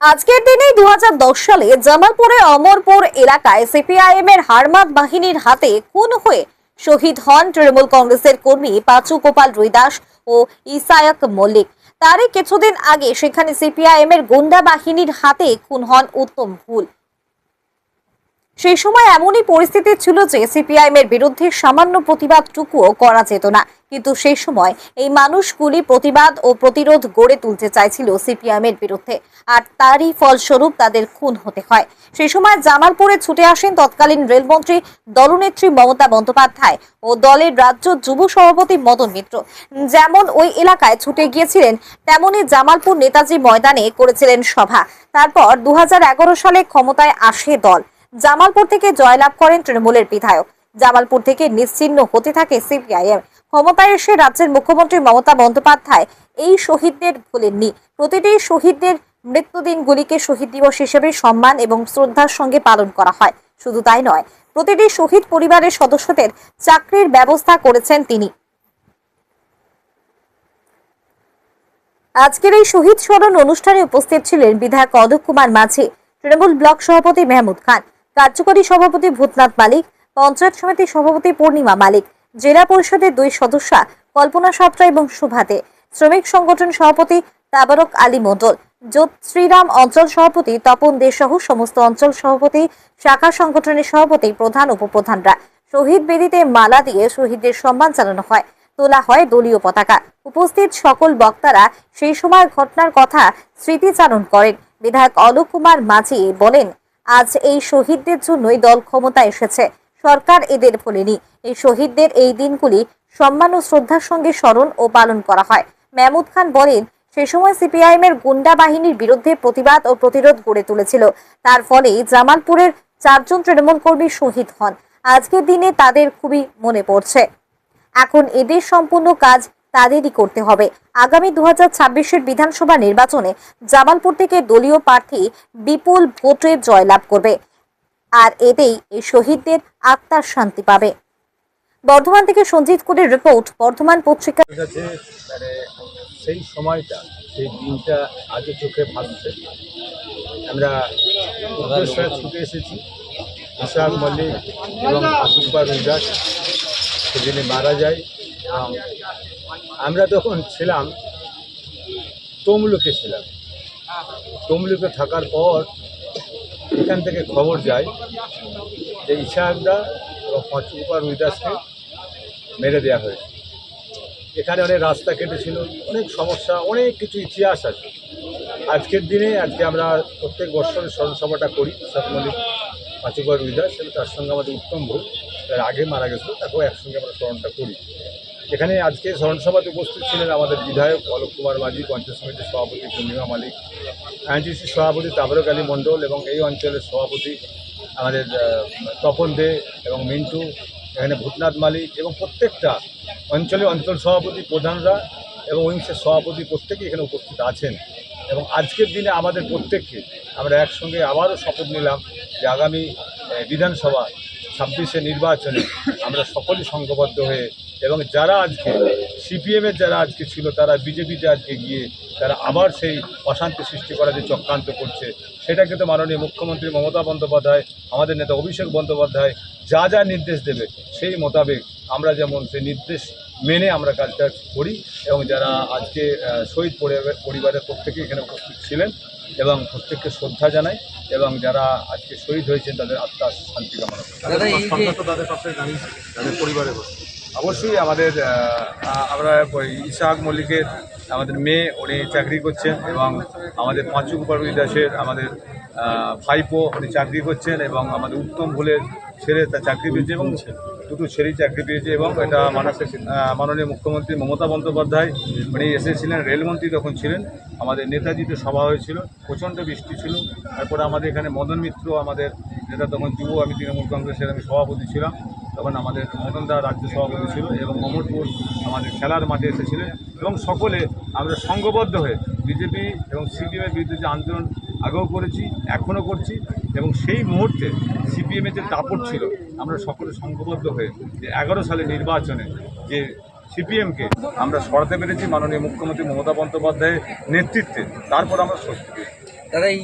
আজকের দিনেই দু সালে জামালপুরে অমরপুর এলাকায় সিপিআইএম এর হারমাত বাহিনীর হাতে খুন হয়ে শহীদ হন তৃণমূল কংগ্রেসের কর্মী পাচু গোপাল রুইদাস ও ইসায়ক মল্লিক। তারই কিছুদিন আগে সেখানে সিপিআইএম এর গুন্ডা বাহিনীর হাতে খুন হন উত্তম ভুল সেই সময় এমনই পরিস্থিতি ছিল যে সিপিআইএম এর বিরুদ্ধে সামান্য প্রতিবাদটুকুও করা যেত না। কিন্তু সেই সময় এই মানুষগুলি প্রতিবাদ ও প্রতিরোধ গড়ে তুলতে চাইছিল সিপিআইএম এর বিরুদ্ধে। আর তারই ফলস্বরূপ তাদের খুন হতে হয়। সেই সময় জামালপুরে ছুটে আসেন তৎকালীন রেলমন্ত্রী, দলনেত্রী মমতা বন্দ্যোপাধ্যায় ও দলের রাজ্য যুব সভাপতি মদন মিত্র। যেমন ওই এলাকায় ছুটে গিয়েছিলেন তেমনি জামালপুর নেতাজি ময়দানে করেছিলেন সভা। তারপর দু হাজার এগারো সালে ক্ষমতায় আসে দল। জামালপুর থেকে জয়লাভ করেন তৃণমূলের বিধায়ক। জামালপুর থেকে নিশ্চিহ্ন হতে থাকে সিপিআইএম। ক্ষমতায় এসে রাজ্যের মুখ্যমন্ত্রী মমতা বন্দ্যোপাধ্যায় এই শহীদদের ভুলেননি। প্রতিটি শহীদদের মৃত্যুদিনগুলিকে শহীদ দিবস হিসেবে সম্মান এবং শ্রদ্ধার সঙ্গে পালন করা হয়। শুধু তাই নয়, প্রতিটি শহীদ পরিবারের সদস্যদের চাকরির ব্যবস্থা করেছেন তিনি। আজকের এই শহীদ স্মরণ অনুষ্ঠানে উপস্থিত ছিলেন বিধায়ক অদক কুমার মাঝি, তৃণমূল ব্লক সভাপতি মেহমুদ খান, কার্যকরী সভাপতি ভূতনাথ মালিক, পঞ্চায়েত সমিতির সভাপতি পূর্ণিমা মালিক জেলা পরিষদের দুই সদস্যা কল্পনা সাত্রা এবং সুভাতে। শ্রমিক সংগঠন সভাপতি তাবারক আলী মণ্ডল যোত শ্রীরাম অঞ্চল সভাপতি তপন দে সহ সমস্ত অঞ্চল সভাপতি, শাখা সংগঠনের সভাপতি, প্রধান উপপ্রধানরা। শহীদ বেদিতে মালা দিয়ে শহীদদের সম্মান জানানো হয়। তোলা হয় দলীয় পতাকা। উপস্থিত সকল বক্তারা সেই সময় ঘটনার কথা স্মৃতিচারণ করেন। বিধায়ক অলোক কুমার মাঝি বলেন, আজ এই শহীদদের জন্যই দল ক্ষমতা এসেছে। সরকার এদের ভোলেনি। এই শহীদদের এই দিনগুলি সম্মান ও শ্রদ্ধার সঙ্গে স্মরণ ও পালন করা হয়। মেহমুদ খান বলেন, সে সময় সিপিআইএম এর গুন্ডা বাহিনীর বিরুদ্ধে প্রতিবাদ ও প্রতিরোধ গড়ে তুলেছিল। তার ফলে জামালপুরের চারজন তৃণমূল কর্মী শহীদ হন। আজকের দিনে তাদের খুবই মনে পড়ছে। এখন এদের সম্পূর্ণ কাজ তাদেরই করতে হবে। আগামী দু হাজার বিধানসভা নির্বাচনে জামালপুর থেকে দলীয় প্রার্থী বিপুল ভোটে জয়লাভ করবে। আর এতেই এই শহীদদের আত্মার শান্তি পাবে। বর্ধমান থেকে সঞ্জিত কুরের রিপোর্ট, বর্ধমান পত্রিকা। মানে সেই সময়টা, সেই দিনটা আজও চোখে ভাসছে। আমরা ছুটে এসেছি ইশাক মল্লিক এবং রুদাস সেদিনে মারা যায়। এবং আমরা তখন ছিলাম, তমলুকে ছিলাম। তমলুকে থাকার পর এখান থেকে খবর যায় যে ইশাকদা এবং পঞ্চকুপার রুইদাসকে মেরে দেওয়া হয়েছে। এখানে অনেক রাস্তা কেটেছিল, অনেক সমস্যা, অনেক কিছু ইতিহাস আছে। আজকের দিনে, আজকে আমরা প্রত্যেক বছরের স্মরণসভাটা করি ইশাক মল্লিক পাঁচুকর রুইদাস এবং তার সঙ্গে আমাদের উত্তম ভোগ। তার আগে মারা গেছিল, তাকেও একসঙ্গে আমরা স্মরণটা করি। এখানে আজকে স্মরণসভাতে উপস্থিত ছিলেন আমাদের বিধায়ক অলোক কুমার মাঝি, পঞ্চায়েত সমিতির সভাপতি পূর্ণিমা মালিক আইনটিসির সভাপতি তাবরক আলী মণ্ডল এবং এই অঞ্চলের সভাপতি আমাদের তপন দে এবং মিন্টু, এখানে ভূতনাথ মালিক এবং প্রত্যেকটা অঞ্চলে অঞ্চল সভাপতি প্রধানরা এবং উইংসের সভাপতি প্রত্যেকেই এখানে উপস্থিত আছেন। এবং আজকের দিনে আমাদের প্রত্যেককে আমরা একসঙ্গে আবারও শপথ নিলাম যে আগামী বিধানসভা ছাব্বিশে নির্বাচনে আমরা সকলেই সংঘবদ্ধ হয়ে এবং যারা আজকে সিপিএমের যারা আজকে ছিল তারা বিজেপিতে আজকে গিয়ে তারা আবার সেই অশান্তি সৃষ্টি করা যে চক্রান্ত করছে সেটাকে তো মাননীয় মুখ্যমন্ত্রী মমতা বন্দ্যোপাধ্যায় আমাদের নেতা অভিষেক বন্দ্যোপাধ্যায় যা যা নির্দেশ দেবে সেই মোতাবেক আমরা যেমন সেই নির্দেশ মেনে আমরা কাজটা করি এবং যারা আজকে শহীদ পরিবার- পরিবারের প্রত্যেকে এখানে উপস্থিত ছিলেন এবং প্রত্যেককে শ্রদ্ধা জানাই এবং যারা আজকে শহীদ হয়েছেন তাদের আত্মার শান্তি কামনা করি। দাদা এই যে তাদের পাশে তাদের পরিবারের অবশ্যই আমাদের আমরা ওই ইশাক মল্লিকের, আমাদের মেয়ে, উনি চাকরি করছেন এবং আমাদের পাঁচু কুপারবি দাসের, আমাদের ভাইপো উনি চাকরি করছেন এবং আমাদের উত্তম ভুলের ছেলে তার চাকরি পেয়েছে এবং দুটো ছেলেই চাকরি পেয়েছে এবং এটা মানসের মাননীয় মুখ্যমন্ত্রী মমতা বন্দ্যোপাধ্যায়, উনি এসেছিলেন, রেলমন্ত্রী তখন ছিলেন, আমাদের নেতাজিতে সভা হয়েছিল, প্রচণ্ড বৃষ্টি ছিল, তারপরে আমাদের এখানে মদন মিত্র, আমাদের নেতা তখন যুব, আমি তৃণমূল কংগ্রেসের আমি সভাপতি ছিলাম তখন আমাদের মদনদা রাজ্য সভাপতি ছিল এবং অমরপুর আমাদের খেলার মাঠে এসেছিলেন এবং সকলে আমরা সংঘবদ্ধ হয়ে বিজেপি এবং সিপিএমের বিরুদ্ধে যে আন্দোলন আগেও করেছি, এখনও করছি এবং সেই মুহূর্তে সিপিএমের যে দাপট ছিল, আমরা সকলে সংঘবদ্ধ হয়ে যে এগারো সালে নির্বাচনে যে সিপিএমকে আমরা সরাতে পেরেছি মাননীয় মুখ্যমন্ত্রী মমতা বন্দ্যোপাধ্যায়ের নেতৃত্বে, তারপর আমরা স্বস্তি পেয়েছি। দাদা, এই